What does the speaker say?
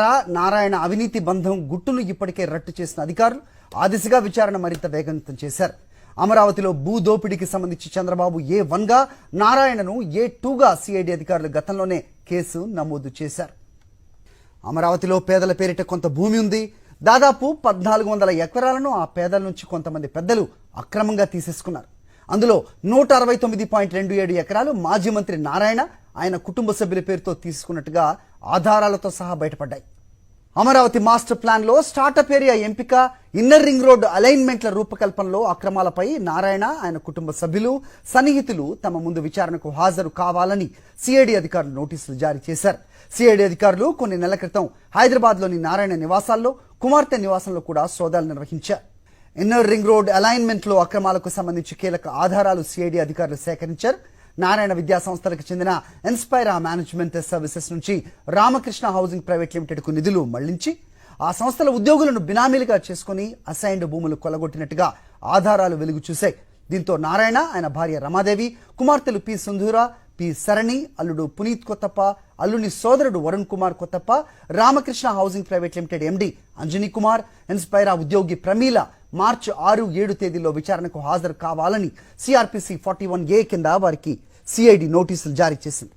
నారాయణ అవినీతి బంధం గుట్టును ఇప్పటికే రట్టు చేసిన అధికారులు ఆ దిశగా విచారణ మరింత వేగవంతం చేశారు. అమరావతిలో భూ దోపిడీకి సంబంధించి చంద్రబాబు ఏ వన్గా నారాయణను ఏ టూగా సిఐడి అధికారులు గతంలోనే కేసు నమోదు చేశారు. అమరావతిలో పేదల పేరిట కొంత భూమి ఉంది. దాదాపు పద్నాలుగు వందల ఎకరాలను ఆ పేదల నుంచి కొంతమంది పెద్దలు అక్రమంగా తీసేసుకున్నారు. అందులో నూట అరవై తొమ్మిది పాయింట్ రెండు ఏడు ఎకరాలు మాజీ మంత్రి నారాయణ ఆయన కుటుంబ సభ్యుల పేరుతో తీసుకున్నట్టుగా ఆధారాలతో సహా బయటపడ్డాయి. అమరావతి మాస్టర్ ప్లాన్లో స్టార్టప్ ఏరియా ఎంపిక ఇన్నర్ రింగ్ రోడ్డు అలైన్మెంట్ల రూపకల్పనలో అక్రమాలపై నారాయణ ఆయన కుటుంబ సభ్యులు సన్నిహితులు తమ ముందు విచారణకు హాజరు కావాలని సిఐడి అధికారులు నోటీసులు జారీ చేశారు. సిఐడి అధికారులు కొన్ని నెలల క్రితం హైదరాబాద్లోని నారాయణ నివాసాల్లో కుమార్తె నివాసంలో కూడా సోదాలు నిర్వహించారు. ఇన్నర్ రింగ్ రోడ్ అలైన్మెంట్లో అక్రమాలకు సంబంధించి కీలక ఆధారాలు సిఐడి అధికారులు సేకరించారు. నారాయణ విద్యా సంస్థలకు చెందిన ఇన్స్పైరా మేనేజ్మెంట్ సర్వీసెస్ నుంచి రామకృష్ణ హౌసింగ్ ప్రైవేట్ లిమిటెడ్కు నిధులు మళ్ళించి ఆ సంస్థల ఉద్యోగులను బినామీలుగా చేసుకుని అసైన్డ్ భూములు కొలగొట్టినట్టుగా ఆధారాలు వెలుగు చూశాయి. దీంతో నారాయణ ఆయన భార్య రమాదేవి కుమార్తెలు పి సుంధూర పి సరణి అల్లుడు పునీత్ కొత్తప్ప అల్లుని సోదరుడు Varun Kumar Kothappa Ramakrishna housing private limited MD Anjani Kumar Inspira ఉద్యోగి ప్రమీల మార్చి ఆరు ఏడు తేదీలో విచారణకు హాజరు కావాలని సిఆర్పిసి ఫార్టీ వన్ ఏ కింద వారికి సిఐడి నోటీసులు జారీ చేసింది.